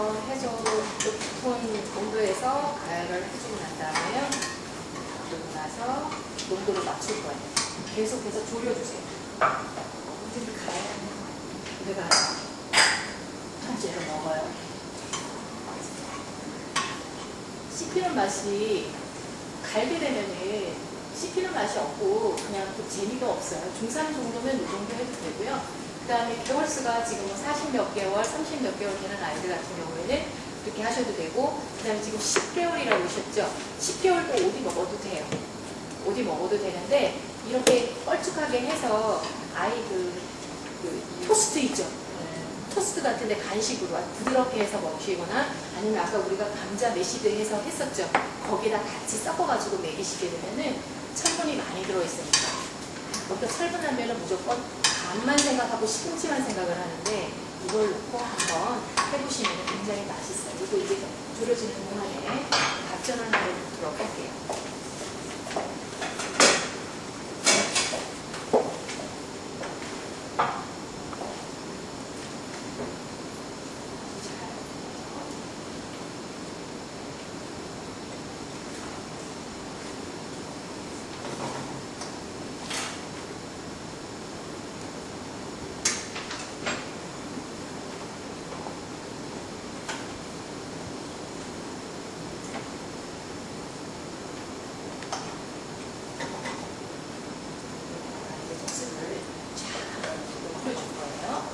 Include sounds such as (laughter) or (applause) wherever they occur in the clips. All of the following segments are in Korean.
데서 해서 높은 온도에서 가열을 해주고 난 다음에요. 그리고 나서 농도를 맞출 거예요. 계속해서 졸여주세요. 어디 가요? 내가 통째로 먹어요. 씹히는 맛이 갈게 되면은 씹히는 맛이 없고 그냥 또 재미가 없어요. 중3 정도면 이 정도 해도 되고요. 그 다음에 개월 수가 지금 40몇 개월, 30몇 개월 되는 아이들 같은 경우에는 그렇게 하셔도 되고 그 다음에 지금 10개월이라고 하셨죠? 10개월도 오디 먹어도 돼요. 오디 먹어도 되는데 이렇게 뻘쭉하게 해서 아이 그, 그 토스트 있죠? 토스트 같은데 간식으로 아주 부드럽게 해서 먹이거나 아니면 아까 우리가 감자 메시드 해서 했었죠. 거기다 같이 섞어가지고 먹이시게 되면은 철분이 많이 들어있으니까. 먼저 철분하면은 무조건 간만 생각하고 시금치만 생각을 하는데 이걸 넣고 한번 해보시면 굉장히 맛있어요. 그리고 이제 졸여지는 동안에 밥전을 하나 넣도록 할게요. 이제 소스를 쫙 뿌려줄 거예요.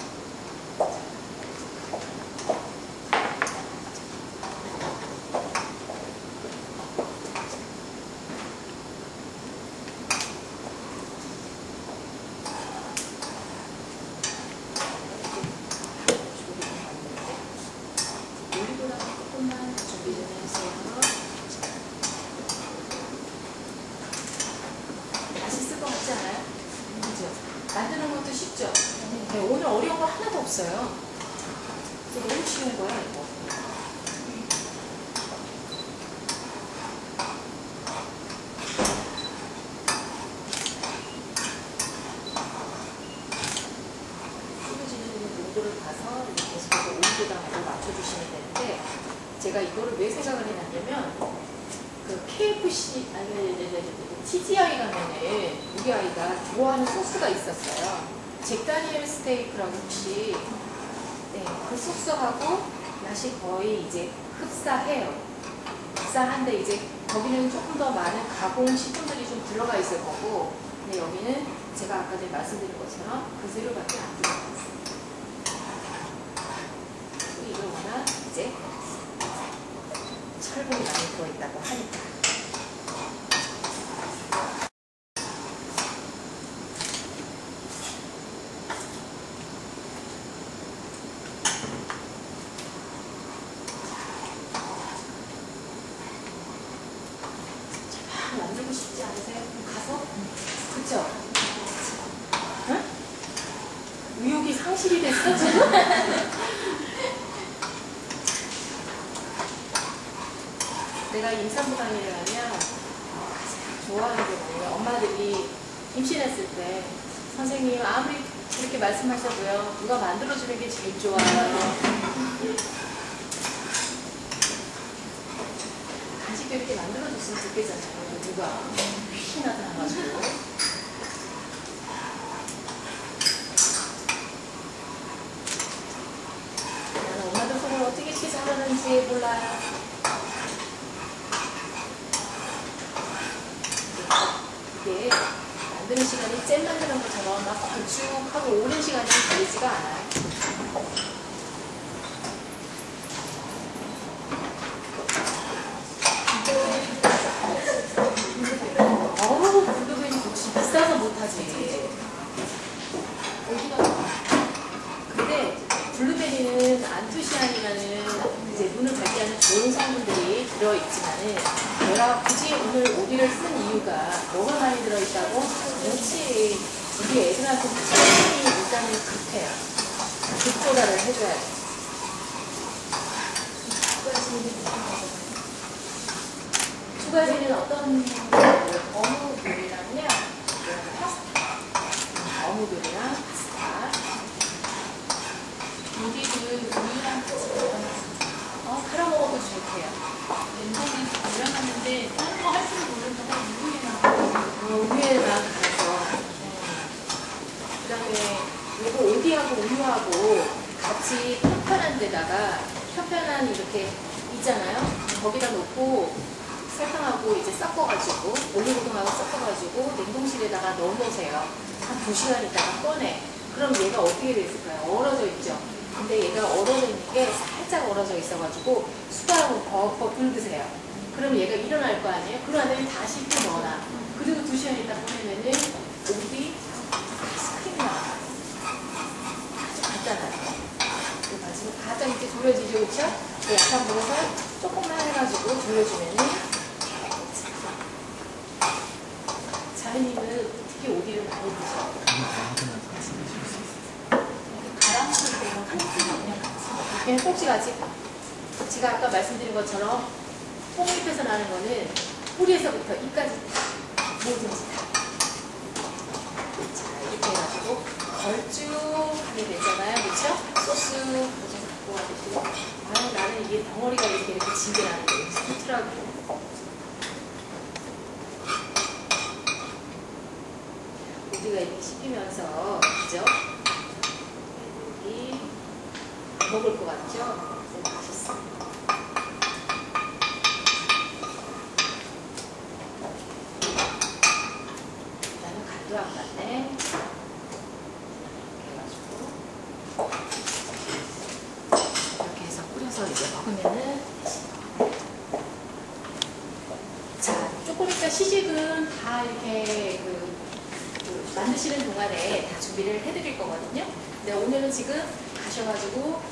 올리고당 조금만 준비 좀 해주세요. 맛있을 것 같지 않아요? 그죠? 만드는 것도 쉽죠? 네, 오늘 어려운 거 하나도 없어요. 이거 너무 쉬운 거야, 이거. 농도를 봐서 계속해서 온도당으로 맞춰주시면 되는데 제가 이거를 왜 생각을 해놨냐면 그 KFC 아니, TGI 가면은 우리 아이가 좋아하는 소스가 있었어요. 잭다니엘 스테이크라고 혹시 네, 그 소스하고 맛이 거의 이제 흡사해요. 흡사한데 이제 거기는 조금 더 많은 가공 식품들이 좀 들어가 있을 거고 근데 여기는 제가 아까 전에 말씀드린 것처럼 그 재료밖에 안 들어가 있어요. 이걸 워낙 이제 철분이 많이 들어있다고 하니까. 막 만들고 싶지 않으세요? 그럼 가서? 그쵸? 응? 의욕이 상실이 됐어, 지금? (laughs) 내가 임산부당이를 하면 어, 좋아하는 게 뭐예요? 엄마들이 임신했을 때 선생님 아무리 그렇게 말씀하셔도요 누가 만들어주는 게 제일 좋아요. 간식도 이렇게 만들어줬으면 좋겠잖아요. 누가 휘나 나가지고. 나는 엄마들 속을 어떻게 이렇게 잘하는지 몰라요. 이게 만드는 시간이 잼 만드는 것처럼 막 걸쭉하고 오랜 시간이 걸리지가 않아요. 어우, 블루베리 혹시 비싸서 못하지. 근데 블루베리는 안토시아닌이라는 이제 눈을 밝게 하는 좋은 성분들이 들어있지만은 같이 오늘 오디를 쓴 이유가 뭐가 많이 들어있다고? 눈치, 우리 애들한테 천천히 일단은 급해요. 급조달을 해줘야 돼. 추가지는 어떤 어묵 요리라면 뭐 파스타, 어묵 요리. 편편한 이렇게 있잖아요. 거기다 놓고 설탕하고 이제 섞어가지고 올리고당하고 섞어가지고 냉동실에다가 넣어놓으세요. 한두 시간 있다가 꺼내. 그럼 얘가 어떻게 됐을까요? 얼어져 있죠. 근데 얘가 얼어져 있는 게 살짝 얼어져 있어가지고 숟가락으로 버버 긁으세요. 그럼 얘가 일어날 거 아니에요? 그러다 다시 또 넣어놔. 그리고 두 시간 있다 꺼내면은 오디 아이스크림 나와. 아주 간단하죠. 그 마지막 가장 이렇게 돌려지죠, 그쵸? 그 약한 불에서 조금만 해가지고 돌려주면은 자연님은 특히 오디를 많이 드셔. 가라앉을 때가 한쪽은 그냥 같이 그냥 꼭지같이 제가 아까 말씀드린 것처럼 뽕잎에서 나는 거는 뿌리에서부터 잎까지 다 뭐든지 다. 자 이렇게 해가지고 걸쭉하게 되잖아요, 그렇죠? 소스 와주시고 아 나는 이게 덩어리가 이렇게 이렇게 나는 게 좋더라고. 우리가 이렇게 씹히면서 그죠? 애들이 먹을 것 같죠? 그래서 맛있어. 나는 간도 안 맞네. 이렇게 해가지고 이렇게 뿌려서 이제 먹으면은 자, 조금 이따 시식은 다 이렇게 그, 그 만드시는 동안에 다 준비를 해드릴 거거든요. 근데 오늘은 지금 가셔가지고